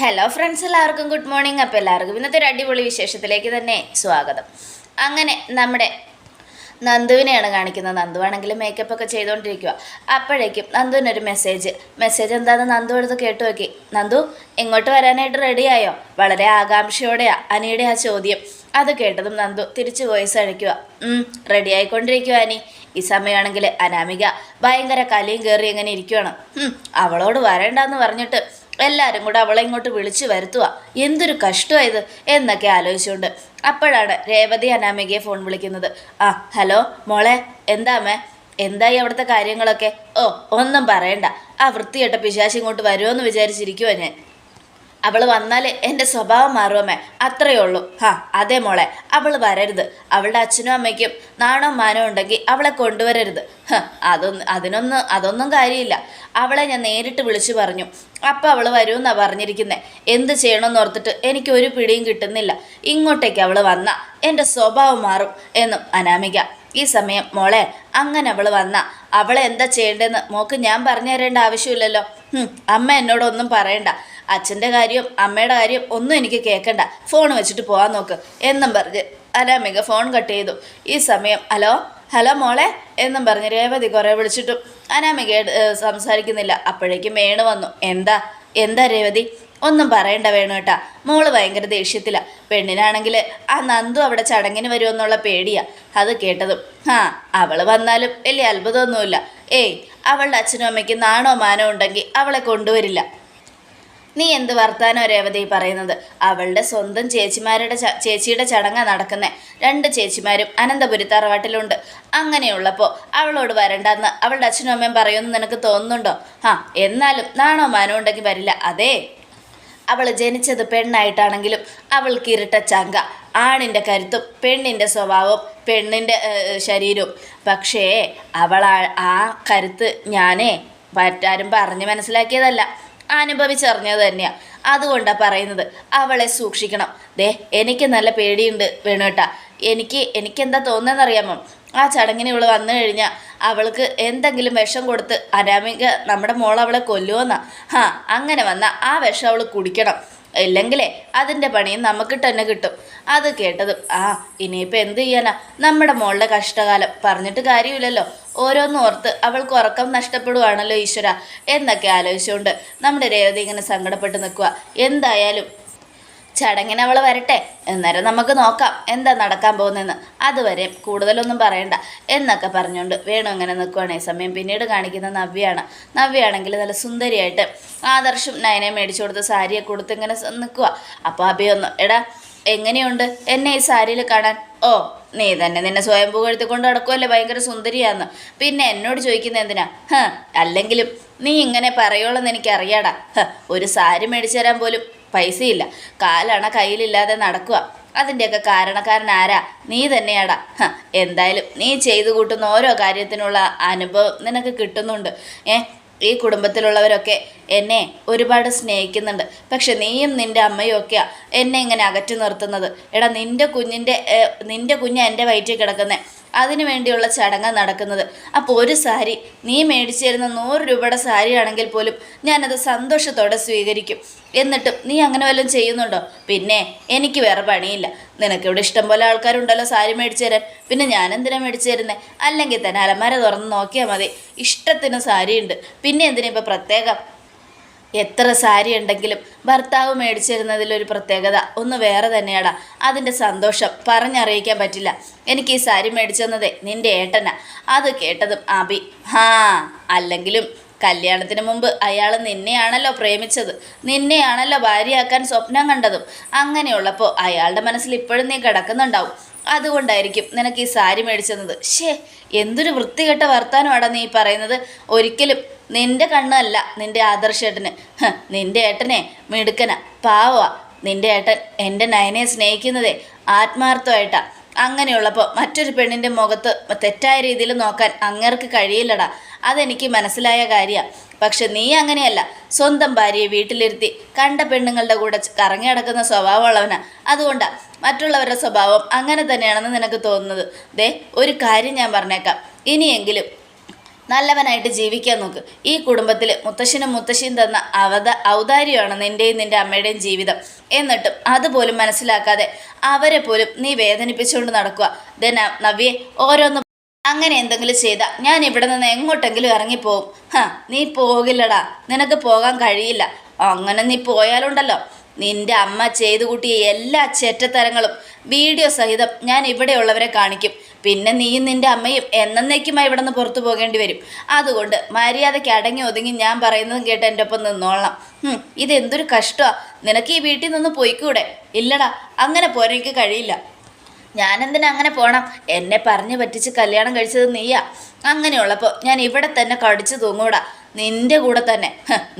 Hello friends എല്ലാവർക്കും good morning അപ്പോൾ എല്ലാവർക്കും ഇന്നത്തെ ഒരു അടിപൊളി വിശേഷത്തിലേക്ക് തന്നെ സ്വാഗതം. അങ്ങനെ നമ്മുടെ നന്ദുവിനെയാണ് കാണിക്കുന്നത്. നന്ദു ആണെങ്കിലും മേക്കപ്പ് ഒക്കെ ചെയ്തുകൊണ്ടിരിക്കുക അപ്പോഴേക്കും നന്ദുവിനൊരു മെസ്സേജ് മെസ്സേജ് എന്താണെന്ന് നന്ദു എടുത്ത് കേട്ടു നോക്കി. നന്ദു എങ്ങോട്ട് വരാനായിട്ട് റെഡിയായോ വളരെ ആകാംക്ഷയോടെയാ അനിയുടെ ആ ചോദ്യം. അത് കേട്ടതും നന്ദു തിരിച്ചു വോയിസ് അഴിക്കുക റെഡി ആയിക്കൊണ്ടിരിക്കുക അനി. ഈ സമയമാണെങ്കിൽ അനാമിക ഭയങ്കര കലിയും കയറി എങ്ങനെ ഇരിക്കുവാണ്. അവളോട് വരണ്ടെന്ന് പറഞ്ഞിട്ട് എല്ലാവരും കൂടെ അവളെ ഇങ്ങോട്ട് വിളിച്ചു വരുത്തുക എന്തൊരു കഷ്ടമായത് എന്നൊക്കെ ആലോചിച്ചുകൊണ്ട്. അപ്പോഴാണ് രേവതി അനാമികയെ ഫോൺ വിളിക്കുന്നത്. ആ ഹലോ മോളെ എന്താ മേ എന്തായി അവിടുത്തെ കാര്യങ്ങളൊക്കെ? ഓ ഒന്നും പറയണ്ട. ആ വൃത്തികെട്ട പിശാശി ഇങ്ങോട്ട് വരുമോ എന്ന് വിചാരിച്ചിരിക്കുവാ ഞാൻ. അവൾ വന്നാൽ എന്റെ സ്വഭാവം മാറുമേ അത്രയേ ഉള്ളൂ. ഹാ അതെ മോളെ. അവൾ വരരുത്. അവളുടെ അച്ഛനും അമ്മയ്ക്കും നാണോ മാനോ ഉണ്ടെങ്കിൽ അവളെ കൊണ്ടുവരരുത്. ഹ, അതൊന്നും അതിനൊന്നും അതൊന്നും കാര്യമില്ല. അവളെ ഞാൻ നേരിട്ട് വിളിച്ചു പറഞ്ഞു. അപ്പം അവൾ വരുമെന്നാണ് പറഞ്ഞിരിക്കുന്നത് എന്ത് ചെയ്യണമെന്ന് ഓർത്തിട്ട് എനിക്ക് ഒരു പിടിയും കിട്ടുന്നില്ല. ഇങ്ങോട്ടേക്ക് അവൾ വന്ന എന്റെ സ്വഭാവം മാറും എന്നും അനാമിക. ഈ സമയം മോളെ അങ്ങനെ അവൾ വന്ന അവളെ എന്താ ചെയ്യേണ്ടതെന്ന് മോക്ക് ഞാൻ പറഞ്ഞു തരേണ്ട ആവശ്യമില്ലല്ലോ അമ്മ എന്നോടൊന്നും പറയണ്ട. അച്ഛന്റെ കാര്യം അമ്മയുടെ കാര്യം ഒന്നും എനിക്ക് കേൾക്കണ്ട ഫോൺ വെച്ചിട്ട് പോകാൻ നോക്ക്. എന്നും പറഞ്ഞ് അനാമിക ഫോൺ കട്ട് ചെയ്തു. ഈ സമയം ഹലോ ഹലോ മോളെ എന്നും പറഞ്ഞ് രേവതി കുറേ വിളിച്ചിട്ടും. അനാമിക സംസാരിക്കുന്നില്ല. അപ്പോഴേക്കും വേണു വന്നു. എന്താ? എന്താ രേവതി? ഒന്നും പറയണ്ട വേണു കേട്ടാ മോൾ ഭയങ്കര ദേഷ്യത്തിലാണ് പെണ്ണിനാണെങ്കിൽ ആ നന്ദു അവിടെ ചടങ്ങിന് വരുമെന്നുള്ള പേടിയാ. അത് കേട്ടതും ആ അവൾ വന്നാലും വലിയ അത്ഭുതമൊന്നുമില്ല. ഏയ് അവളുടെ അച്ഛനും അമ്മയ്ക്ക് നാണോ മാനോ ഉണ്ടെങ്കിൽ അവളെ കൊണ്ടുവരില്ല. നീ എന്ത് വർത്താനോ രേവതി പറയുന്നത്? അവളുടെ സ്വന്തം ചേച്ചിമാരുടെ ചേച്ചിയുടെ ചടങ്ങാ നടക്കുന്നത് രണ്ട് ചേച്ചിമാരും അനന്തപുരി തറവാട്ടിലുണ്ട് അങ്ങനെയുള്ളപ്പോൾ അവളോട് വരണ്ടെന്ന് അവളുടെ അച്ഛനും അമ്മയും പറയുമെന്ന് നിനക്ക് തോന്നുന്നുണ്ടോ? ആ എന്നാലും നാണോ മാനോ ഉണ്ടെങ്കിൽ വരില്ല. അതേ. അവൾ ജനിച്ചത് പെണ്ണായിട്ടാണെങ്കിലും അവൾക്ക് ഇരട്ട ചങ്ക. ആണിന്റെ കരുത്തും പെണ്ണിന്റെ സ്വഭാവവും പെണ്ണിന്റെ ശരീരവും. പക്ഷേ അവൾ ആ- ആ കരുത്ത് ഞാനേ മറ്റാരും പറഞ്ഞ് മനസ്സിലാക്കിയതല്ല. അനുഭവിച്ചറിഞ്ഞത് തന്നെയാണ് അതുകൊണ്ടാണ് പറയുന്നത്. അവളെ സൂക്ഷിക്കണം. ദേ എനിക്ക് നല്ല പേടിയുണ്ട് വേണുവേട്ടാ എനിക്ക് എനിക്കെന്താ തോന്നുന്നതെന്നറിയാമോ ആ ചടങ്ങിന് ഇവൾ വന്നു കഴിഞ്ഞാൽ അവൾക്ക് എന്തെങ്കിലും വിഷം കൊടുത്ത് അനാമിക നമ്മുടെ മോൾ അവളെ കൊല്ലുമെന്നാ ഹാ അങ്ങനെ വന്നാൽ ആ വിഷം അവൾ കുടിക്കണം. ഇല്ലെങ്കിലേ അതിന്റെ പണിയും നമുക്ക് തന്നെ കിട്ടും. അത് കേട്ടതും ആ ഇനിയിപ്പോൾ എന്ത് ചെയ്യാനാ? നമ്മുടെ മോളുടെ കഷ്ടകാലം. പറഞ്ഞിട്ട് കാര്യമില്ലല്ലോ. ഓരോന്ന് ഓർത്ത് അവൾക്ക് ഉറക്കം നഷ്ടപ്പെടുവാണല്ലോ ഈശ്വര. എന്നൊക്കെ ആലോചിച്ചുകൊണ്ട് നമ്മുടെ രേവതി ഇങ്ങനെ സങ്കടപ്പെട്ട് നിൽക്കുക എന്തായാലും ചടങ്ങിന് അവൾ വരട്ടെ. അന്നേരം നമുക്ക് നോക്കാം എന്താ നടക്കാൻ പോകുന്നതെന്ന്. അതുവരെ കൂടുതലൊന്നും പറയണ്ട എന്നൊക്കെ പറഞ്ഞുകൊണ്ട് വേണു അങ്ങനെ നിൽക്കുവാണ് ഈ സമയം പിന്നീട് കാണിക്കുന്ന നവ്യാണ്. നവ്യാണെങ്കിൽ നല്ല സുന്ദരിയായിട്ട് ആദർശം നയനെ മേടിച്ചു കൊടുത്ത് സാരിയെ കൊടുത്ത് ഇങ്ങനെ നിൽക്കുക അപ്പോൾ അഭിയൊന്ന് എടാ എങ്ങനെയുണ്ട്? എന്നെ ഈ സാരിയിൽ കാണാൻ? ഓ നീ തന്നെ നിന്നെ സ്വയം പുകഴ്ത്തിക്കൊണ്ട് നടക്കുമല്ലേ ഭയങ്കര സുന്ദരിയാന്ന്. പിന്നെ എന്നോട് ചോദിക്കുന്നത് എന്തിനാ? ഹ അല്ലെങ്കിലും നീ ഇങ്ങനെ പറയുള്ളെന്ന് എനിക്കറിയാടാ. ഹ ഒരു സാരി മേടിച്ചു തരാൻ പോലും പൈസയില്ല. കാലണ കയ്യിലില്ലാതെ നടക്കുക. അതിന്റെയൊക്കെ കാരണക്കാരൻ ആരാ നീ തന്നെയാടാ. എന്തായാലും നീ ചെയ്തു കൂട്ടുന്ന ഓരോ കാര്യത്തിനുള്ള അനുഭവം നിനക്ക് കിട്ടുന്നുണ്ട്. ഏ ഈ കുടുംബത്തിലുള്ളവരൊക്കെ എന്നെ ഒരുപാട് സ്നേഹിക്കുന്നുണ്ട്. പക്ഷെ നീയും നിന്റെ അമ്മയും ഒക്കെയാ എന്നെ ഇങ്ങനെ അകറ്റി നിർത്തുന്നത്. എടാ നിന്റെ കുഞ്ഞിന്റെ നിന്റെ കുഞ്ഞ് എന്റെ വയറ്റിൽ കിടക്കുന്നത് അതിനു വേണ്ടിയുള്ള ചടങ്ങ് നടക്കുന്നത്. അപ്പോൾ ഒരു സാരി നീ മേടിച്ചു തരുന്ന നൂറ് രൂപയുടെ സാരി ആണെങ്കിൽ പോലും ഞാനത് സന്തോഷത്തോടെ സ്വീകരിക്കും. എന്നിട്ടും നീ അങ്ങനെ വല്ലതും ചെയ്യുന്നുണ്ടോ? പിന്നെ എനിക്ക് വേറെ പണിയില്ല. നിനക്കിവിടെ ഇഷ്ടം പോലെ ആൾക്കാരുണ്ടല്ലോ സാരി മേടിച്ചു തരാൻ. പിന്നെ ഞാൻ മേടിച്ചു തരുന്നത് അല്ലെങ്കിൽ തന്നെ അലമാര തുറന്ന് നോക്കിയാൽ മതി. ഇഷ്ടത്തിന് സാരിയുണ്ട്. പിന്നെ എന്തിനാ ഇപ്പോൾ പ്രത്യേകം എത്ര സാരി ഉണ്ടെങ്കിലും ഭർത്താവ് മേടിച്ചു തരുന്നതിലൊരു പ്രത്യേകത. ഒന്ന് വേറെ തന്നെയാടാ. അതിന്റെ സന്തോഷം പറഞ്ഞറിയിക്കാൻ പറ്റില്ല. എനിക്ക് ഈ സാരി മേടിച്ചു തന്നതേ നിന്റെ ഏട്ടനാ. അത് കേട്ടതും അബി ഹാ അല്ലെങ്കിലും കല്യാണത്തിന് മുമ്പ് അയാൾ നിന്നെയാണല്ലോ പ്രേമിച്ചത്. നിന്നെയാണല്ലോ ഭാര്യയാക്കാൻ സ്വപ്നം കണ്ടതും. അങ്ങനെയുള്ളപ്പോൾ അയാളുടെ മനസ്സിൽ ഇപ്പോഴും നീ കിടക്കുന്നുണ്ടാവും. അതുകൊണ്ടായിരിക്കും നിനക്ക് ഈ സാരി മേടിച്ചെന്നത് ഷേ എന്തൊരു വൃത്തികെട്ട വർത്താനമാടാ നീ പറയുന്നത്. ഒരിക്കലും നിന്റെ കണ്ണല്ല നിന്റെ ആദർശ ഏട്ടന് നിന്റെ ഏട്ടനെ മിടുക്കന പാവ നിന്റെ ഏട്ടൻ എന്റെ നയനെ സ്നേഹിക്കുന്നതേ ആത്മാർത്ഥമായിട്ടാ. അങ്ങനെയുള്ളപ്പോൾ മറ്റൊരു പെണ്ണിന്റെ മുഖത്ത് തെറ്റായ രീതിയിൽ നോക്കാൻ അങ്ങേർക്ക് കഴിയില്ലടാ. അതെനിക്ക് മനസ്സിലായ കാര്യമാണ് പക്ഷെ നീ അങ്ങനെയല്ല. സ്വന്തം ഭാര്യയെ വീട്ടിലിരുത്തി കണ്ട പെണ്ണുങ്ങളുടെ കൂടെ ച- കറങ്ങി നടക്കുന്ന സ്വഭാവമുള്ളവനാ. അതുകൊണ്ടാ മറ്റുള്ളവരുടെ സ്വഭാവം അങ്ങനെ തന്നെയാണെന്ന് നിനക്ക് തോന്നുന്നത്. ദേ ഒരു കാര്യം ഞാൻ പറഞ്ഞേക്കാം. ഇനിയെങ്കിലും നല്ലവനായിട്ട് ജീവിക്കാൻ നോക്ക്. ഈ കുടുംബത്തിൽ മുത്തശ്ശനും മുത്തശ്ശിയും തന്ന അവത ഔദാര്യമാണ് നിന്റെയും നിന്റെ അമ്മയുടെയും ജീവിതം. എന്നിട്ടും അതുപോലും മനസ്സിലാക്കാതെ അവരെ പോലും നീ വേദനിപ്പിച്ചുകൊണ്ട് നടക്കുക. ദേ ന- നവ്യെ ഓരോന്ന് അങ്ങനെ എന്തെങ്കിലും ചെയ്താൽ ഞാൻ ഇവിടെ നിന്ന് എങ്ങോട്ടെങ്കിലും ഇറങ്ങിപ്പോവും. ഹാ നീ പോകില്ലടാ. നിനക്ക് പോകാൻ കഴിയില്ല. അങ്ങനെ നീ പോയാലുണ്ടല്ലോ. നിന്റെ അമ്മ ചെയ്തു കൂട്ടിയ എല്ലാ ചെറ്റത്തരങ്ങളും വീഡിയോ സഹിതം ഞാൻ ഇവിടെയുള്ളവരെ കാണിക്കും. പിന്നെ നീയും നിന്റെ അമ്മയും എന്നേക്കുമായി ഇവിടെ നിന്ന് പുറത്തു പോകേണ്ടി വരും. അതുകൊണ്ട് മര്യാദയ്ക്ക് അടങ്ങി ഒതുങ്ങി ഞാൻ പറയുന്നതും കേട്ട് എന്റെ ഒപ്പം നിന്നോളാം ഇതെന്തൊരു കഷ്ടമാ. നിനക്ക് ഈ വീട്ടിൽ നിന്ന് പോയിക്കൂടെ? ഇല്ലടാ അങ്ങനെ പോരാൻ എനിക്ക് കഴിയില്ല. ഞാനെന്തിനാ അങ്ങനെ പോകണം എന്നെ പറഞ്ഞു പറ്റിച്ച് കല്യാണം കഴിച്ചത് നീയാ. അങ്ങനെയുള്ളപ്പോൾ ഞാൻ ഇവിടെ തന്നെ കടിച്ചു തൂങ്ങൂടാ. നിന്റെ കൂടെ തന്നെ.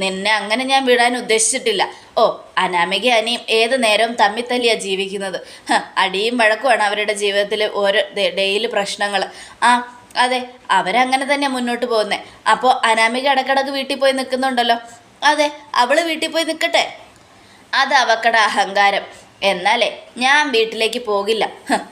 നിന്നെ അങ്ങനെ ഞാൻ വിടാൻ ഉദ്ദേശിച്ചിട്ടില്ല. ഓ അനാമിക അനിയും ഏത് നേരവും തമ്മിത്തല്ലിയാ ജീവിക്കുന്നത്. അടിയും വഴക്കുമാണ് അവരുടെ ജീവിതത്തിൽ ഓരോ ഡെയിലി പ്രശ്നങ്ങൾ ആ അതെ അവരങ്ങനെ തന്നെ മുന്നോട്ട് പോകുന്നത് അപ്പോൾ അനാമിക ഇടക്കിടക്ക് വീട്ടിൽ പോയി നിൽക്കുന്നുണ്ടല്ലോ. അതെ അവൾ വീട്ടിൽ പോയി നിൽക്കട്ടെ? അത് അവക്കട അഹങ്കാരം. എന്നാലേ ഞാൻ വീട്ടിലേക്ക് പോകില്ല.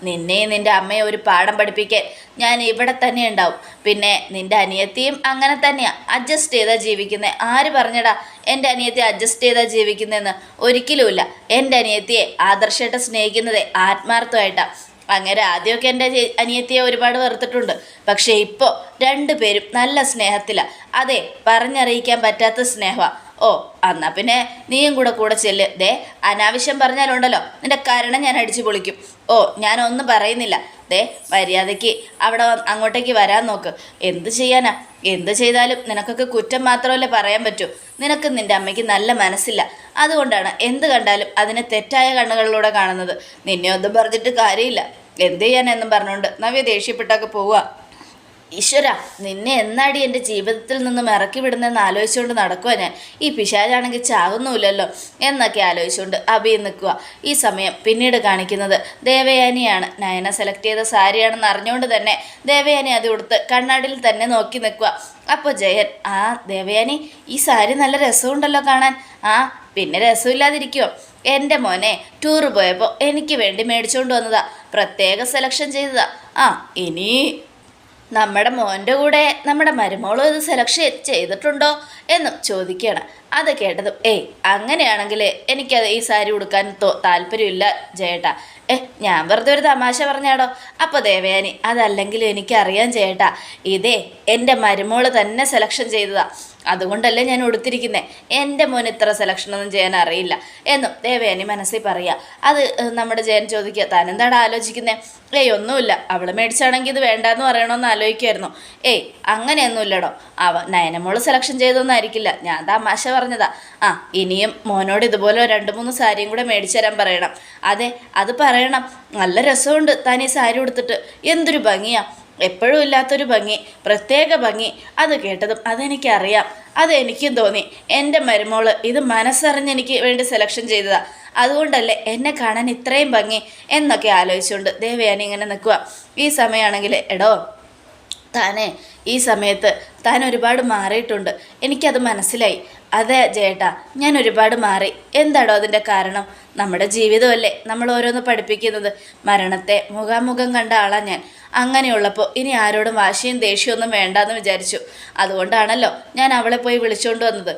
നിന്നെയും നിന്റെ അമ്മയെ ഒരു പാഠം പഠിപ്പിക്കാൻ ഞാൻ ഇവിടെ തന്നെ ഉണ്ടാവും. പിന്നെ നിന്റെ അനിയത്തിയും അങ്ങനെ തന്നെയാ. അഡ്ജസ്റ്റ് ചെയ്താ ജീവിക്കുന്നത് ആര് പറഞ്ഞടാ എന്റെ അനിയത്തി അഡ്ജസ്റ്റ് ചെയ്താ ജീവിക്കുന്നതെന്ന് ഒരിക്കലുമില്ല. എന്റെ അനിയത്തിയെ ആദർശമായിട്ട് സ്നേഹിക്കുന്നത് ആത്മാർത്ഥമായിട്ടാണ് അങ്ങനെ ആദ്യമൊക്കെ എന്റെ അനിയത്തിയെ ഒരുപാട് വെറുത്തിട്ടുണ്ട്. പക്ഷേ ഇപ്പോൾ രണ്ടുപേരും നല്ല സ്നേഹത്തിലാണ് അതെ പറഞ്ഞറിയിക്കാൻ പറ്റാത്ത സ്നേഹമാണ് ഓ എന്നാ പിന്നെ നീയും കൂടെ കൂടെ ചെല്ല്. ദേ അനാവശ്യം പറഞ്ഞാലുണ്ടല്ലോ നിന്റെ കരണം ഞാൻ അടിച്ചു പൊളിക്കും. ഓ ഞാനൊന്നും പറയുന്നില്ല. ദേ മര്യാദയ്ക്ക് അവിടെ അങ്ങോട്ടേക്ക് വരാൻ നോക്ക്. എന്ത് ചെയ്യാനാ? എന്ത് ചെയ്താലും നിനക്കൊക്കെ കുറ്റം മാത്രമല്ലേ പറയാൻ പറ്റൂ. നിനക്ക് നിന്റെ അമ്മയ്ക്ക് നല്ല മനസ്സില്ല. അതുകൊണ്ടാണ് എന്ത് കണ്ടാലും അതിനെ തെറ്റായ കണ്ണുകളിലൂടെ കാണുന്നത്. നിന്നെ ഒന്നും പറഞ്ഞിട്ട് കാര്യമില്ല. എന്ത് ചെയ്യാനെന്നും പറഞ്ഞുകൊണ്ട്? നവ്യ ദേഷ്യപ്പെട്ടൊക്കെ പോവുക ഈശ്വര നിന്നെ എന്നാടി എന്റെ ജീവിതത്തിൽ നിന്നും ഇറക്കി വിടുന്നതെന്ന് ആലോചിച്ചുകൊണ്ട് നടക്കുക ഞാൻ? ഈ പിശാചാണെങ്കിൽ ചാകുന്നുമില്ലല്ലോ എന്നൊക്കെ ആലോചിച്ചുകൊണ്ട് അഭി നിൽക്കുക ഈ സമയം പിന്നീട് കാണിക്കുന്നത് ദേവയാനിയാണ്. നയന സെലക്ട് ചെയ്ത സാരിയാണെന്ന് അറിഞ്ഞുകൊണ്ട് തന്നെ ദേവയാനി അത് കൊടുത്ത് കണ്ണാടിയിൽ തന്നെ നോക്കി നിൽക്കുക അപ്പോൾ ജയൻ ആ ദേവയാനി ഈ സാരി നല്ല രസമുണ്ടല്ലോ കാണാൻ. ആ പിന്നെ രസമില്ലാതിരിക്കുമോ എന്റെ മോനെ ടൂറ് പോയപ്പോൾ എനിക്ക് വേണ്ടി മേടിച്ചുകൊണ്ട് വന്നതാ. പ്രത്യേക സെലക്ഷൻ ചെയ്തതാ. ആ ഇനി നമ്മുടെ മോന്റെ കൂടെ നമ്മുടെ മരുമോളും ഇത് സെലക്ഷൻ ചെയ്തിട്ടുണ്ടോ എന്നും ചോദിക്കുകയാണ്. അത് കേട്ടതും ഏയ് അങ്ങനെയാണെങ്കിൽ എനിക്കത് ഈ സാരി ഉടുക്കാൻ തോ താല്പര്യമില്ല ജയേട്ടാ. ഏ ഞാൻ വെറുതെ ഒരു തമാശ പറഞ്ഞാടോ? അപ്പോൾ ദേവയാനി അതല്ലെങ്കിലും എനിക്കറിയാം ചേട്ടാ ഇതേ എന്റെ മരുമോൾ തന്നെ സെലക്ഷൻ ചെയ്തതാ. അതുകൊണ്ടല്ലേ ഞാൻ ഉടുത്തിരിക്കുന്നത് എന്റെ മോൻ ഇത്ര സെലക്ഷനൊന്നും ചെയ്യാൻ അറിയില്ല. എന്നും ദേവയാനി മനസ്സിൽ പറയുക അത് നമ്മുടെ ജയൻ ചോദിക്കുക താനെന്താണ് ആലോചിക്കുന്നത് ഏയ് ഒന്നുമില്ല. അവൾ മേടിച്ചാണെങ്കിൽ ഇത് വേണ്ടാന്ന് പറയണമെന്ന് ആലോചിക്കുമായിരുന്നു ഏയ് അങ്ങനെയൊന്നുമില്ലടോ. അവ നയനമോൾ സെലക്ഷൻ ചെയ്തൊന്നായിരിക്കില്ല ഞാൻ തമാശ പറഞ്ഞതാ. ആ ഇനിയും മോനോട് ഇതുപോലെ രണ്ട് മൂന്ന് സാരിയും കൂടെ മേടിച്ചു തരാൻ പറയണം. അതെ അത് പറയണം. നല്ല രസമുണ്ട് താൻ ഈ സാരി ഉടുത്തിട്ട്. എന്തൊരു ഭംഗിയാ. എപ്പോഴും ഇല്ലാത്തൊരു ഭംഗി പ്രത്യേക ഭംഗി. അത് കേട്ടതും അതെനിക്കറിയാം. അതെനിക്കും തോന്നി. എന്റെ മരുമോൾ ഇത് മനസ്സറിഞ്ഞ് എനിക്ക് വേണ്ടി സെലക്ഷൻ ചെയ്തതാ. അതുകൊണ്ടല്ലേ എന്നെ കാണാൻ ഇത്രയും ഭംഗി എന്നൊക്കെ ആലോചിച്ചുകൊണ്ട് ദേവയാനി ഇങ്ങനെ നിൽക്കുക ഈ സമയമാണെങ്കിൽ എടോ താനെ ഈ സമയത്ത് താൻ ഒരുപാട് മാറിയിട്ടുണ്ട്. എനിക്കത് മനസ്സിലായി. അതെ ജേട്ടാ ഞാൻ ഒരുപാട് മാറി. എന്താടോ അതിന്റെ കാരണം? നമ്മുടെ ജീവിതമല്ലേ നമ്മൾ ഓരോന്ന് പഠിപ്പിക്കുന്നത്. മരണത്തെ മുഖാമുഖം കണ്ട ആളാ ഞാൻ. അങ്ങനെയുള്ളപ്പോൾ ഇനി ആരോടും വാശിയും ദേഷ്യമൊന്നും വേണ്ടെന്ന് വിചാരിച്ചു. അതുകൊണ്ടാണല്ലോ ഞാൻ അവളെ പോയി വിളിച്ചുകൊണ്ട് വന്നത്.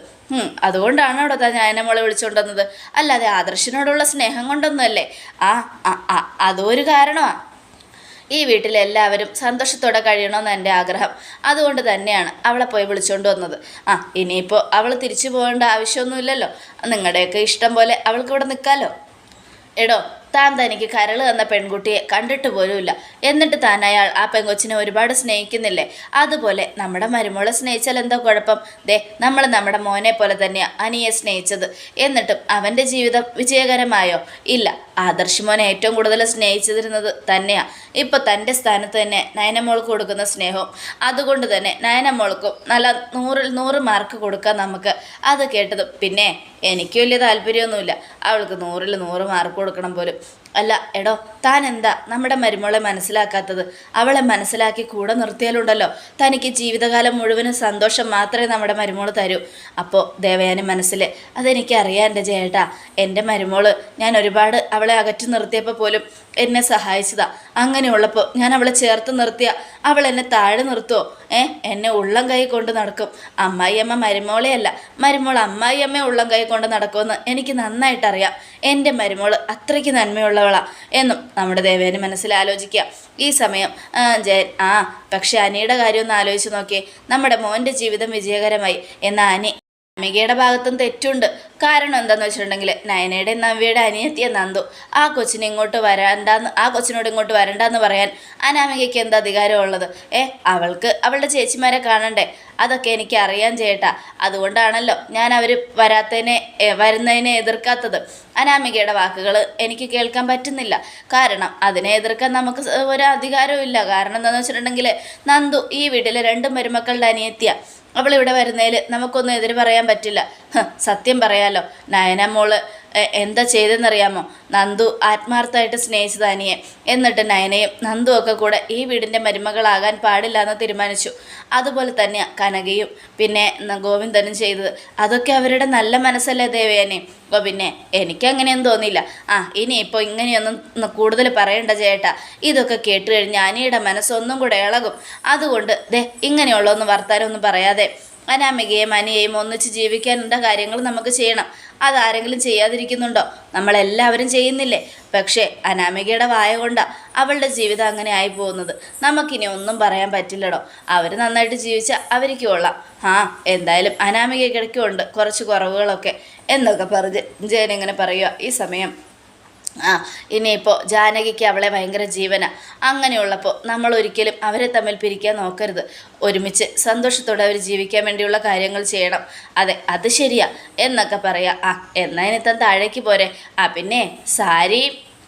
അതുകൊണ്ടാണ് അവിടെ താൻ ഞാൻ മോളെ വിളിച്ചുകൊണ്ട് വന്നത്? അല്ലാതെ ആദർശിനോടുള്ള സ്നേഹം കൊണ്ടൊന്നുമല്ലേ? ആ ആ, കാരണമാണ് ഈ വീട്ടിലെല്ലാവരും സന്തോഷത്തോടെ കഴിയണമെന്ന് എന്റെ ആഗ്രഹം. അതുകൊണ്ട് തന്നെയാണ് അവളെ പോയി വിളിച്ചുകൊണ്ട് വന്നത്. ആ ഇനിയിപ്പോൾ അവൾ തിരിച്ചു പോകേണ്ട ആവശ്യമൊന്നുമില്ലല്ലോ. നിങ്ങളുടെയൊക്കെ ഇഷ്ടം പോലെ അവൾക്ക് ഇവിടെ നിൽക്കാമല്ലോ എടോ താൻ തനിക്ക് കരൾ തന്ന പെൺകുട്ടിയെ കണ്ടിട്ട് പോലുമില്ല. എന്നിട്ട് താൻ അയാൾ ആ പെങ്കൊച്ചിനെ ഒരുപാട് സ്നേഹിക്കുന്നില്ലേ? അതുപോലെ നമ്മുടെ മരുമോളെ സ്നേഹിച്ചാൽ എന്തോ കുഴപ്പം? ദേ നമ്മൾ നമ്മുടെ മോനെ പോലെ തന്നെയാണ് അനിയെ സ്നേഹിച്ചത്. എന്നിട്ടും അവന്റെ ജീവിതം വിജയകരമായോ? ഇല്ല. ആദർശ് മോനെ ഏറ്റവും കൂടുതൽ സ്നേഹിച്ചിരുന്നത് തന്നെയാണ് ഇപ്പോൾ തന്റെ സ്ഥാനത്ത് തന്നെ നയനമോൾക്ക് കൊടുക്കുന്ന സ്നേഹവും. അതുകൊണ്ട് തന്നെ നയനമോൾക്കും നല്ല നൂറിൽ നൂറ് മാർക്ക് കൊടുക്കാം നമുക്ക്. അത് കേട്ടതും പിന്നെ എനിക്ക് വലിയ താല്പര്യമൊന്നുമില്ല. അവൾക്ക് നൂറിൽ നൂറ് മാർക്ക് കൊടുക്കണം പോലും. is. അല്ല എടോ താൻ എന്താ നമ്മുടെ മരുമോളെ മനസ്സിലാക്കാത്തത്? അവളെ മനസ്സിലാക്കി കൂടെ നിർത്തിയാലുണ്ടല്ലോ. തനിക്ക് ജീവിതകാലം മുഴുവനും സന്തോഷം മാത്രമേ നമ്മുടെ മരുമോൾ തരൂ. അപ്പോൾ ദേവയാനി മനസ്സിൽ അതെനിക്ക് അറിയാം എന്റെ ചേട്ടാ എന്റെ മരുമോൾ ഞാൻ ഒരുപാട് അവളെ അകറ്റി നിർത്തിയപ്പോൾ പോലും എന്നെ സഹായിച്ചതാ. അങ്ങനെയുള്ളപ്പോൾ ഞാൻ അവളെ ചേർത്ത് നിർത്തിയ. അവൾ എന്നെ താഴെ നിർത്തുമോ ഏ എന്നെ ഉള്ളം കൈ കൊണ്ട് നടക്കും. അമ്മായിയമ്മ മരുമോളെയല്ല. മരുമോൾ അമ്മായിയമ്മ ഉള്ളം കൈ കൊണ്ട് നടക്കുമെന്ന് എനിക്ക് നന്നായിട്ടറിയാം. എന്റെ മരുമോൾ അത്രയ്ക്ക് നന്മയുള്ളവളാ എന്നും നമ്മുടെ ദേവേന് മനസ്സിൽ ആലോചിക്കുക. ഈ സമയം ജയൻ ആ പക്ഷെ അനിയുടെ കാര്യം ഒന്ന് ആലോചിച്ച് നോക്കിയേ. നമ്മുടെ മോന്റെ ജീവിതം വിജയകരമായി. എന്ന അനി അമികയുടെ ഭാഗത്തും തെറ്റുണ്ട്. കാരണം എന്താണെന്ന് വെച്ചിട്ടുണ്ടെങ്കിൽ നയനയുടെ നവ്യയുടെ അനിയത്തിയ നന്ദു. ആ കൊച്ചിനെ ഇങ്ങോട്ട് വരണ്ടെന്ന് ആ കൊച്ചിനോട് ഇങ്ങോട്ട് വരണ്ടെന്ന് പറയാൻ അനാമികയ്ക്ക് എന്താ അധികാരമുള്ളത് ഏ അവൾക്ക് അവളുടെ ചേച്ചിമാരെ കാണണ്ടേ? അതൊക്കെ എനിക്ക് അറിയാൻ ചേട്ടാ. അതുകൊണ്ടാണല്ലോ ഞാൻ അവർ വരാത്തതിനെ വരുന്നതിനെ എതിർക്കാത്തത്. അനാമികയുടെ വാക്കുകൾ എനിക്ക് കേൾക്കാൻ പറ്റുന്നില്ല. കാരണം അതിനെ എതിർക്കാൻ നമുക്ക് ഒരു അധികാരവും ഇല്ല. കാരണം എന്താണെന്ന് വെച്ചിട്ടുണ്ടെങ്കിൽ നന്ദു ഈ വീട്ടിലെ രണ്ട് മരുമക്കളുടെ അനിയത്തിയ. അവൾ ഇവിടെ വരുന്നതിൽ നമുക്കൊന്നും എതിര് പറയാൻ പറ്റില്ല. സത്യം പറയാലോ. നയന മോൾ എന്താ ചെയ്തെന്നറിയാമോ നന്ദു ആത്മാർത്ഥമായിട്ട് സ്നേഹിച്ചത് അനിയെ എന്നിട്ട് നയനയും നന്ദു ഒക്കെ കൂടെ ഈ വീടിന്റെ മരുമകളാകാൻ പാടില്ല എന്ന് തീരുമാനിച്ചു. അതുപോലെ തന്നെയാണ് കനകയും പിന്നെ ഗോവിന്ദനും ചെയ്തത്. അതൊക്കെ അവരുടെ നല്ല മനസ്സല്ലേ ദേവേനെ ഓ പിന്നെ എനിക്കങ്ങനെയൊന്നും തോന്നിയില്ല. ആ ഇനിയിപ്പോൾ ഇങ്ങനെയൊന്നും ന- കൂടുതൽ പറയണ്ട ചേട്ടാ. ഇതൊക്കെ കേട്ട് കഴിഞ്ഞാൽ അനിയുടെ മനസ്സൊന്നും കൂടെ ഇളകും. അതുകൊണ്ട് ദേ ഇങ്ങനെയുള്ളൊന്നും വർത്താനമൊന്നും പറയാതെ അനാമികയും അനിയയും ഒന്നിച്ച് ജീവിക്കാനുള്ള കാര്യങ്ങൾ നമുക്ക് ചെയ്യണം. അതാരെങ്കിലും ചെയ്യാതിരിക്കുന്നുണ്ടോ? നമ്മളെല്ലാവരും ചെയ്യുന്നില്ലേ? പക്ഷേ അനാമികയുടെ വായ കൊണ്ടാണ് അവളുടെ ജീവിതം അങ്ങനെ ആയി പോകുന്നത് നമുക്കിനി ഒന്നും പറയാൻ പറ്റില്ലടോ. അവർ നന്നായിട്ട് ജീവിച്ചാൽ അവർക്ക് കൊള്ളാം. ആ എന്തായാലും അനാമികയ്ക്കിടയ്ക്കുണ്ട് കുറച്ച് കുറവുകളൊക്കെ എന്നൊക്കെ പറഞ്ഞ് ജയൻ ഇങ്ങനെ പറയുക ഈ സമയം ആ ഇനിയിപ്പോൾ ജാനകിക്ക് അവളെ ഭയങ്കര ജീവന. അങ്ങനെയുള്ളപ്പോൾ നമ്മൾ ഒരിക്കലും അവരെ തമ്മിൽ പിരിക്കാൻ നോക്കരുത്. ഒരുമിച്ച് സന്തോഷത്തോടെ അവർ ജീവിക്കാൻ വേണ്ടിയുള്ള കാര്യങ്ങൾ ചെയ്യണം. അതെ അത് ശരിയാ എന്നൊക്കെ പറയാം. ആ എന്നാൽ ഇനി താഴേക്ക് പോരെ. ആ പിന്നെ സാരി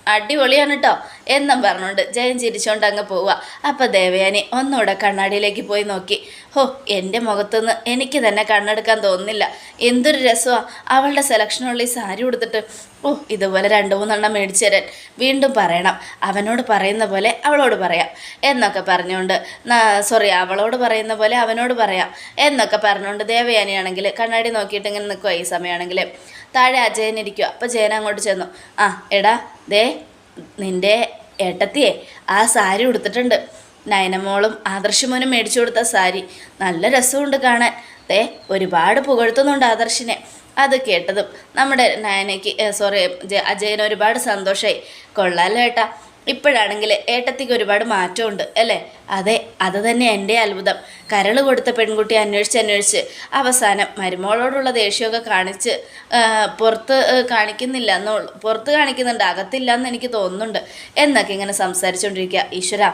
അടിപൊളിയാണ് കേട്ടോ എന്നും പറഞ്ഞുകൊണ്ട് ജയൻ ചിരിച്ചുകൊണ്ട് അങ്ങ് പോവുക. അപ്പം ദേവയാനി ഒന്നുകൂടെ കണ്ണാടിയിലേക്ക് പോയി നോക്കി. ഹോ എന്റെ മുഖത്തുനിന്ന് എനിക്ക് തന്നെ കണ്ണെടുക്കാൻ തോന്നുന്നില്ല. എന്തൊരു രസമാണ് അവളുടെ സെലക്ഷനുള്ള ഈ സാരി കൊടുത്തിട്ട് ഓ ഇതുപോലെ രണ്ട് മൂന്നെണ്ണം മേടിച്ചു തരാൻ വീണ്ടും പറയണം. അവനോട് പറയുന്ന പോലെ അവളോട് പറയാം. എന്നൊക്കെ പറഞ്ഞുകൊണ്ട് സോറി അവളോട് പറയുന്ന പോലെ അവനോട് പറയാം. എന്നൊക്കെ പറഞ്ഞുകൊണ്ട് ദേവയാനിയാണെങ്കിൽ കണ്ണാടി നോക്കിയിട്ട് ഇങ്ങനെ നിൽക്കുക ഈ സമയമാണെങ്കിൽ. താഴെ അജയൻ ഇരിക്കുക അപ്പോൾ ജയൻ അങ്ങോട്ട് ചെന്നു. ആ എടാ ദേ നിന്റെ ഏട്ടത്തിയെ ആ സാരി ഉടുത്തിട്ടുണ്ട്. നയനമോളും ആദർശമോനും മേടിച്ചു കൊടുത്ത സാരി നല്ല രസമുണ്ട് കാണാൻ. ദേ ഒരുപാട് പുകഴ്ത്തുന്നുണ്ട് ആദർശിനെ. അത് കേട്ടതും നമ്മുടെ നയനയ്ക്ക് സോറി അജയന് ഒരുപാട് സന്തോഷമായി കൊള്ളാലോ ഏട്ടാ. ഇപ്പോഴാണെങ്കിൽ ഏട്ടത്തിക്ക് ഒരുപാട് മാറ്റമുണ്ട് അല്ലേ? അതെ അത് തന്നെ എന്റെ അത്ഭുതം. കരൾ കൊടുത്ത പെൺകുട്ടി അന്വേഷിച്ച് അന്വേഷിച്ച് അവസാനം മരുമോളോടുള്ള ദേഷ്യമൊക്കെ കാണിച്ച് പുറത്ത് കാണിക്കുന്നില്ല എന്നുള്ളൂ പുറത്ത് കാണിക്കുന്നുണ്ട് അകത്തില്ല എന്ന് എനിക്ക് തോന്നുന്നുണ്ട്. എന്നൊക്കെ ഇങ്ങനെ സംസാരിച്ചുകൊണ്ടിരിക്കുക. ഈശ്വര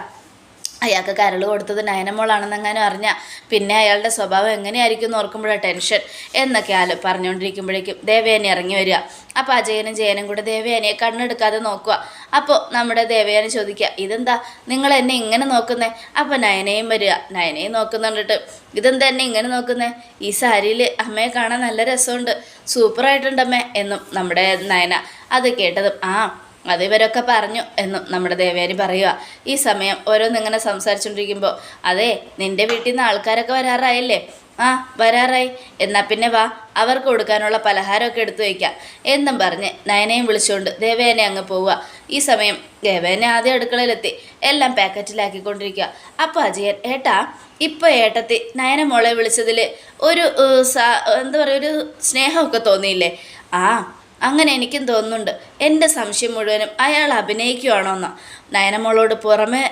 അയാൾക്ക് കരൾ കൊടുത്തത് നയനമോളാണെന്നെങ്ങാനും അറിഞ്ഞ. പിന്നെ അയാളുടെ സ്വഭാവം എങ്ങനെയായിരിക്കും ഓർക്കുമ്പോഴാണ് ടെൻഷൻ. എന്നൊക്കെ ആൽ പറഞ്ഞുകൊണ്ടിരിക്കുമ്പോഴേക്കും ദേവയാനി ഇറങ്ങി വരിക. അപ്പോൾ അജയനും ജയനും കൂടെ ദേവയാനിയെ കണ്ണെടുക്കാതെ നോക്കുക. അപ്പോൾ നമ്മുടെ ദേവയാനി ചോദിക്കുക ഇതെന്താ? നിങ്ങൾ എന്നെ ഇങ്ങനെ നോക്കുന്നേ? അപ്പോൾ നയനയും വരിക. നയനയും നോക്കുന്നുണ്ടിട്ട് ഇതെന്താ എന്നെ ഇങ്ങനെ നോക്കുന്നേ? ഈ സാരിയിൽ അമ്മയെ കാണാൻ നല്ല രസമുണ്ട്. സൂപ്പറായിട്ടുണ്ടമ്മേ എന്നും നമ്മുടെ നയന അത് കേട്ടതും ആ അത് ഇവരൊക്കെ പറഞ്ഞു എന്നും നമ്മുടെ ദേവേരി പറയുക ഈ സമയം ഓരോന്നിങ്ങനെ സംസാരിച്ചുകൊണ്ടിരിക്കുമ്പോൾ അതെ നിന്റെ വീട്ടിൽ നിന്ന് ആൾക്കാരൊക്കെ വരാറായില്ലേ? ആ വരാറായി. എന്നാൽ പിന്നെ വാ അവർക്ക് കൊടുക്കാനുള്ള പലഹാരമൊക്കെ എടുത്തു വയ്ക്കാം എന്നും പറഞ്ഞ് നയനയും വിളിച്ചുകൊണ്ട് ദേവേനെ അങ്ങ് പോവുക ഈ സമയം ദേവേനെ ആദ്യം അടുക്കളയിലെത്തി. എല്ലാം പാക്കറ്റിലാക്കിക്കൊണ്ടിരിക്കുക അപ്പോൾ അജയൻ ഏട്ടാ ഇപ്പോൾ ഏട്ടത്തി നയന മോളെ വിളിച്ചതിൽ ഒരു എന്താ പറയുക ഒരു സ്നേഹമൊക്കെ തോന്നിയില്ലേ? ആ അങ്ങനെ എനിക്കും തോന്നുന്നുണ്ട്. എന്റെ സംശയം മുഴുവനും അയാൾ അഭിനയിക്കുവാണോന്ന്. നയനമോളോട് പുറമെ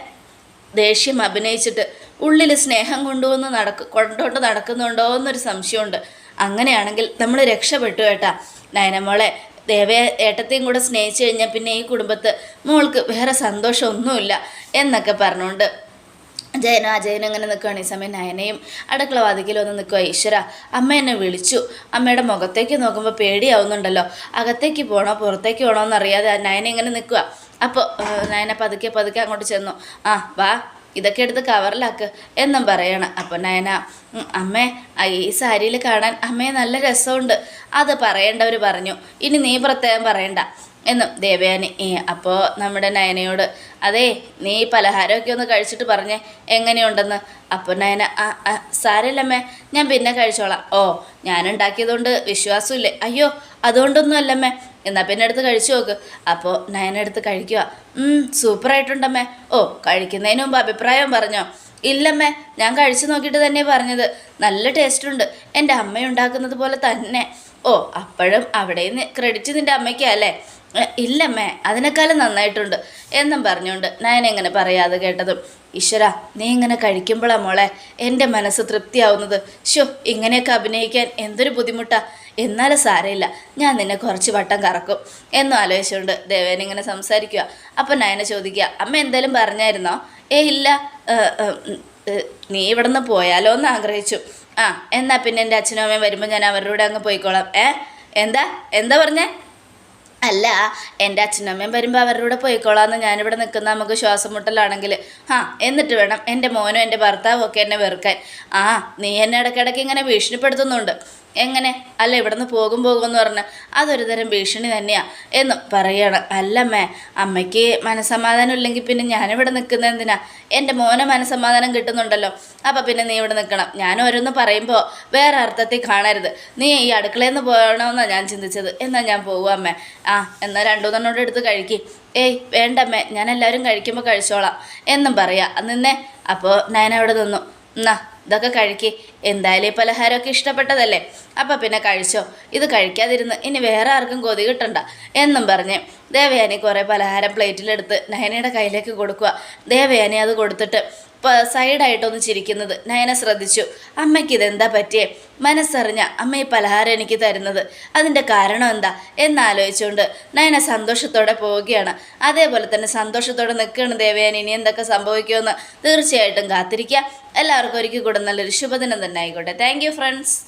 ദേഷ്യം അഭിനയിച്ചിട്ട് ഉള്ളിൽ സ്നേഹം കൊണ്ടുവന്ന് നടക്ക് കൊണ്ടോണ്ട് നടക്കുന്നുണ്ടോ എന്നൊരു സംശയമുണ്ട്. അങ്ങനെയാണെങ്കിൽ നമ്മൾ രക്ഷപ്പെട്ടു കേട്ടാ നയനമോളെ ദേവയെ ഏട്ടത്തെയും കൂടെ സ്നേഹിച്ചു കഴിഞ്ഞാൽ പിന്നെ ഈ കുടുംബത്ത് മോൾക്ക് വേറെ സന്തോഷമൊന്നുമില്ല എന്നൊക്കെ പറഞ്ഞുകൊണ്ട് ജയനും അജയനും അങ്ങനെ നിൽക്കുകയാണ് ഈ സമയം നയനയും അടുക്കള വാതിക്കൽ വന്ന് നിൽക്കുക ഈശ്വര അമ്മ എന്നെ വിളിച്ചു. അമ്മയുടെ മുഖത്തേക്ക് നോക്കുമ്പോൾ പേടിയാവുന്നുണ്ടല്ലോ. അകത്തേക്ക് പോകണോ പുറത്തേക്ക് പോകണോ എന്നറിയാതെ നയന ഇങ്ങനെ നിൽക്കുക അപ്പോൾ നയന പതുക്കെ പതുക്കെ അങ്ങോട്ട് ചെന്നു. ആ വാ ഇതൊക്കെ എടുത്ത് കവറിലാക്ക് എന്നും പറയണം. അപ്പോൾ നയന അമ്മേ ഈ സാരിയിൽ കാണാൻ അമ്മയെ നല്ല രസമുണ്ട്. അത് പറയേണ്ടവർ പറഞ്ഞു. ഇനി നീ പ്രത്യേകം പറയണ്ട. എന്നും ദേവയാനി അപ്പോൾ നമ്മുടെ നയനയോട് അതേ നീ പലഹാരമൊക്കെ ഒന്ന് കഴിച്ചിട്ട് പറഞ്ഞേ എങ്ങനെയുണ്ടെന്ന്. അപ്പോൾ നയന ആ സാരമില്ലമ്മേ ഞാൻ പിന്നെ കഴിച്ചോളാം. ഓ ഞാനുണ്ടാക്കിയതുകൊണ്ട് വിശ്വാസമില്ലേ? അയ്യോ അതുകൊണ്ടൊന്നും അല്ലമ്മേ എന്നാൽ പിന്നെ എടുത്ത് കഴിച്ചു നോക്ക്. അപ്പോൾ നയന എടുത്ത് കഴിക്കുക സൂപ്പറായിട്ടുണ്ടമ്മേ. ഓ കഴിക്കുന്നതിന് മുമ്പ് അഭിപ്രായം പറഞ്ഞോ? ഇല്ലമ്മേ ഞാൻ കഴിച്ചു നോക്കിയിട്ട് തന്നെ പറഞ്ഞത്. നല്ല ടേസ്റ്റുണ്ട് എന്റെ അമ്മ ഉണ്ടാക്കുന്നത് പോലെ തന്നെ. ഓ അപ്പോഴും അവിടെ നിന്ന് ക്രെഡിറ്റ് നിന്റെ അമ്മയ്ക്കാ അല്ലേ? ഇല്ലമ്മേ അതിനേക്കാളും നന്നായിട്ടുണ്ട് എന്നും പറഞ്ഞുകൊണ്ട് നയൻ എങ്ങനെ പറയാതെ കേട്ടതും. ഈശ്വര നീ ഇങ്ങനെ കഴിക്കുമ്പോഴാ മോളെ എന്റെ മനസ്സ് തൃപ്തിയാവുന്നത്. ഷോ ഇങ്ങനെയൊക്കെ അഭിനയിക്കാൻ എന്തൊരു ബുദ്ധിമുട്ടാ. എന്നാലും സാരമില്ല ഞാൻ നിന്നെ കുറച്ച് വട്ടം കറക്കും എന്നും ആലോചിച്ചുകൊണ്ട് ദേവേനെ ഇങ്ങനെ സംസാരിക്കുക അപ്പം നയന ചോദിക്കുക അമ്മ എന്തേലും പറഞ്ഞായിരുന്നോ? ഏ ഇല്ല നീ ഇവിടെ നിന്ന് പോയാലോ എന്ന് ആഗ്രഹിച്ചു. ആ എന്നാ പിന്നെ എന്റെ അച്ഛനും അമ്മയും വരുമ്പോൾ ഞാൻ അവരുടെ കൂടെ അങ്ങ് പോയിക്കോളാം. ഏ? എന്താ? എന്താ പറഞ്ഞേ? അല്ല എന്റെ അച്ഛനും അമ്മയും വരുമ്പോൾ അവരുടെ കൂടെ പോയിക്കോളാമെന്ന് ഞാനിവിടെ നിൽക്കുന്ന നമുക്ക് ശ്വാസം മുട്ടലാണെങ്കിൽ ആ എന്നിട്ട് വേണം എന്റെ മോനും എന്റെ ഭർത്താവും ഒക്കെ എന്നെ വെറുക്കാൻ. ആ നീ എന്നെ ഇടയ്ക്കിടയ്ക്ക് ഇങ്ങനെ ഭീഷണിപ്പെടുത്തുന്നുണ്ട്. എങ്ങനെ? അല്ല ഇവിടുന്ന് പോകും പോകുമെന്ന് പറഞ്ഞ് അതൊരു തരം ഭീഷണി തന്നെയാണ് എന്ന് പറയണം. അല്ലമ്മേ അമ്മയ്ക്ക് മനസമാധാനം ഇല്ലെങ്കിൽ പിന്നെ ഞാനിവിടെ നിൽക്കുന്നത് എന്തിനാ? എന്റെ മോനെ മനസമാധാനം കിട്ടുന്നുണ്ടല്ലോ. അപ്പം പിന്നെ നീ ഇവിടെ നിൽക്കണം. ഞാൻ ഓരോന്ന് പറയുമ്പോൾ വേറെ അർത്ഥത്തിൽ കാണരുത്. നീ ഈ അടുക്കളയിൽ നിന്ന് പോകണമെന്നാണ് ഞാൻ ചിന്തിച്ചത്. എന്നാൽ ഞാൻ പോകും അമ്മേ. ആ എന്നാൽ രണ്ടു മൂന്നെണ്ണോട് എടുത്ത് കഴിക്കും. ഏയ് വേണ്ടമ്മേ ഞാൻ എല്ലാവരും കഴിക്കുമ്പോൾ കഴിച്ചോളാം എന്നും പറയാം. നിന്നെ. അപ്പോൾ ഞാൻ അവിടെ നിന്നു. എന്നാ ഇതൊക്കെ കഴിക്കേ. എന്തായാലും ഈ പലഹാരമൊക്കെ ഇഷ്ടപ്പെട്ടതല്ലേ? അപ്പം പിന്നെ കഴിച്ചോ. ഇത് കഴിക്കാതിരുന്ന് ഇനി വേറെ ആർക്കും കൊതി കിട്ടണ്ട. എന്നും പറഞ്ഞ് ദേവയാനി കുറേ പലഹാരം പ്ലേറ്റിലെടുത്ത് നയനയുടെ കയ്യിലേക്ക് കൊടുക്കുക ദേവയാനി അത് കൊടുത്തിട്ട് സൈഡായിട്ടൊന്ന് ചിരിക്കുന്നത്. നയന ശ്രദ്ധിച്ചു. അമ്മയ്ക്ക് ഇതെന്താ പറ്റിയേ? മനസ്സറിഞ്ഞ അമ്മ ഈ പലഹാരം എനിക്ക് തരുന്നത്. അതിന്റെ കാരണം എന്താ? എന്നാലോചിച്ചുകൊണ്ട് നയന സന്തോഷത്തോടെ പോവുകയാണ്. അതേപോലെ തന്നെ സന്തോഷത്തോടെ നിൽക്കുകയാണ് ദേവയാനി. ഇനി എന്തൊക്കെ സംഭവിക്കുമെന്ന് തീർച്ചയായിട്ടും കാത്തിരിക്കുക. എല്ലാവർക്കും ഒരിക്കൽ കൂടെ നല്ലൊരു ശുഭദിനം തന്നെ ആയിക്കോട്ടെ. Thank friends